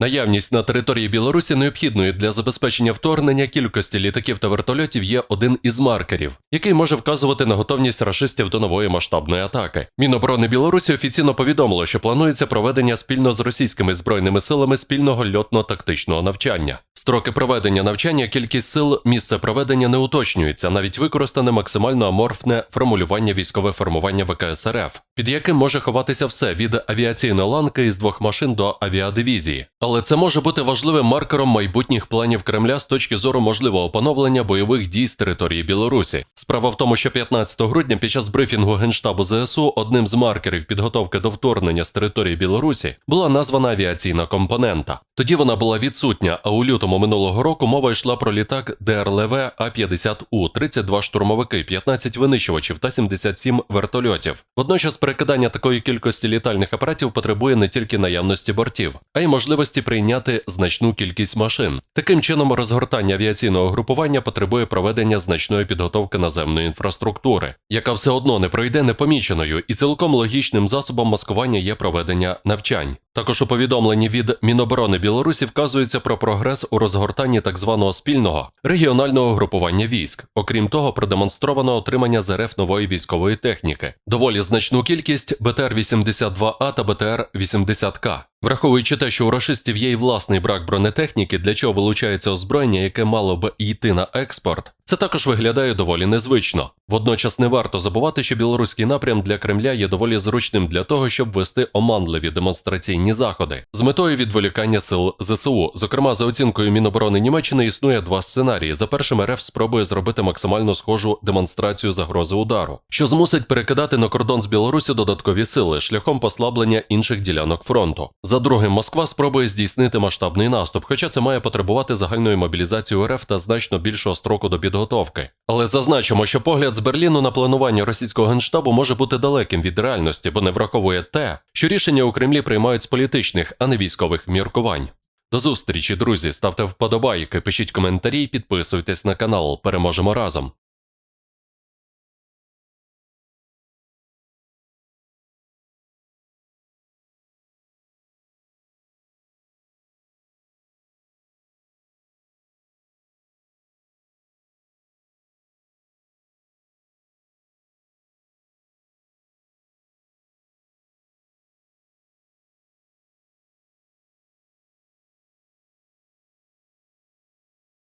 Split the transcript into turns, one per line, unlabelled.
Наявність на території Білорусі необхідної для забезпечення вторгнення кількості літаків та вертольотів є один із маркерів, який може вказувати на готовність рашистів до нової масштабної атаки. Міноборони Білорусі офіційно повідомило, що планується проведення спільно з російськими збройними силами спільного льотно-тактичного навчання. Строки проведення навчання, кількість сил, місце проведення не уточнюється, навіть використане максимально аморфне формулювання військове формування ВКС РФ, під яким може ховатися все від авіаційної ланки із двох машин до авіадивізії. Але це може бути важливим маркером майбутніх планів Кремля з точки зору можливого поновлення бойових дій з території Білорусі. Справа в тому, що 15 грудня під час брифінгу Генштабу ЗСУ одним з маркерів підготовки до вторгнення з території Білорусі була названа авіаційна компонента. Тоді вона була відсутня, а у лютому минулого року мова йшла про літак ДРЛВ А-50У, 32 штурмовики, 15 винищувачів та 77 вертольотів. Водночас перекидання такої кількості літальних апаратів потребує не тільки наявності бортів, а й можливості прийняти значну кількість машин. Таким чином, розгортання авіаційного групування потребує проведення значної підготовки наземної інфраструктури, яка все одно не пройде непоміченою, і цілком логічним засобом маскування є проведення навчань. Також у повідомленні від Міноборони Білорусі вказується про прогрес у розгортанні так званого спільного регіонального групування військ. Окрім того, продемонстровано отримання з РФ нової військової техніки, доволі значну кількість БТР-82А та БТР-80К. Враховуючи те, що у рашистів є й власний брак бронетехніки, для чого вилучається озброєння, яке мало б йти на експорт, це також виглядає доволі незвично. Водночас не варто забувати, що білоруський напрям для Кремля є доволі зручним для того, щоб вести оманливі демонстраційні заходи з метою відволікання сил ЗСУ. Зокрема, за оцінкою Міноборони Німеччини існує два сценарії. За першим РФ спробує зробити максимально схожу демонстрацію загрози удару, що змусить перекидати на кордон з Білорусі додаткові сили шляхом послаблення інших ділянок фронту. За другим, Москва спробує здійснити масштабний наступ, хоча це має потребувати загальної мобілізації РФ та значно більшого строку до підготовки. Але зазначимо, що погляд з Берліну на планування російського генштабу може бути далеким від реальності, бо не враховує те, що рішення у Кремлі приймають з політичних, а не військових міркувань. До зустрічі, друзі. Ставте вподобайки, пишіть коментарі, підписуйтесь на канал. Переможемо разом.